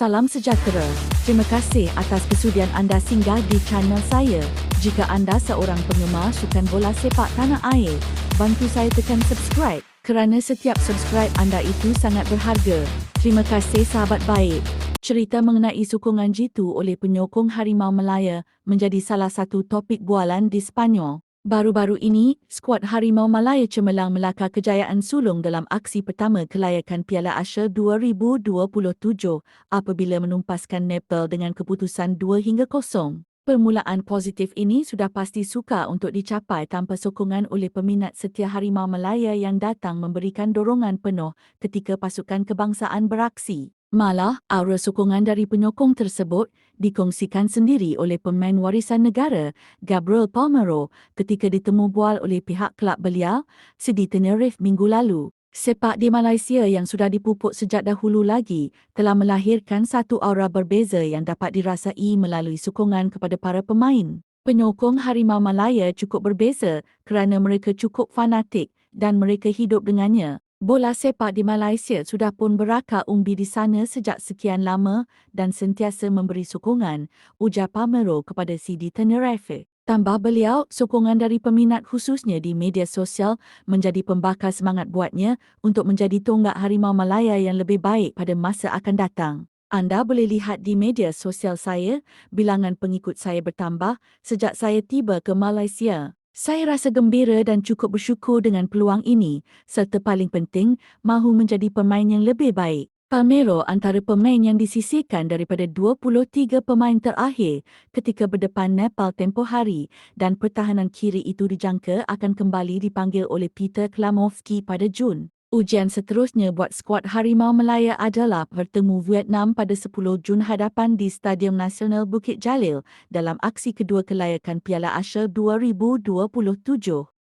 Salam sejahtera. Terima kasih atas kesudian anda singgah di channel saya. Jika anda seorang penggemar sukan bola sepak tanah air, bantu saya tekan subscribe kerana setiap subscribe anda itu sangat berharga. Terima kasih sahabat baik. Cerita mengenai sokongan jitu oleh penyokong Harimau Malaya menjadi salah satu topik bualan di Sepanyol. Baru-baru ini, skuad Harimau Malaya cemerlang melakar kejayaan sulung dalam aksi pertama kelayakan Piala Asia 2027 apabila menumpaskan Nepal dengan keputusan 2 hingga 0. Permulaan positif ini sudah pasti suka untuk dicapai tanpa sokongan oleh peminat setia Harimau Malaya yang datang memberikan dorongan penuh ketika pasukan kebangsaan beraksi. Malah, aura sokongan dari penyokong tersebut dikongsikan sendiri oleh pemain warisan negara Gabriel Palmero ketika ditemu bual oleh pihak kelab beliau Sidi Tenerife minggu lalu. Sepak di Malaysia yang sudah dipupuk sejak dahulu lagi telah melahirkan satu aura berbeza yang dapat dirasai melalui sokongan kepada para pemain. Penyokong Harimau Malaya cukup berbeza kerana mereka cukup fanatik dan mereka hidup dengannya. Bola sepak di Malaysia sudah pun berakar umbi di sana sejak sekian lama dan sentiasa memberi sokongan, ujar Pamero kepada CD Tenerife. Tambah beliau, sokongan dari peminat khususnya di media sosial menjadi pembakar semangat buatnya untuk menjadi tonggak Harimau Malaya yang lebih baik pada masa akan datang. Anda boleh lihat di media sosial saya, bilangan pengikut saya bertambah sejak saya tiba ke Malaysia. Saya rasa gembira dan cukup bersyukur dengan peluang ini serta paling penting mahu menjadi pemain yang lebih baik. Palmero antara pemain yang disisihkan daripada 23 pemain terakhir ketika berdepan Nepal tempoh hari dan pertahanan kiri itu dijangka akan kembali dipanggil oleh Peter Klamovski pada Jun. Ujian seterusnya buat skuad Harimau Melaya adalah bertemu Vietnam pada 10 Jun hadapan di Stadium Nasional Bukit Jalil dalam aksi kedua kelayakan Piala Asia 2027.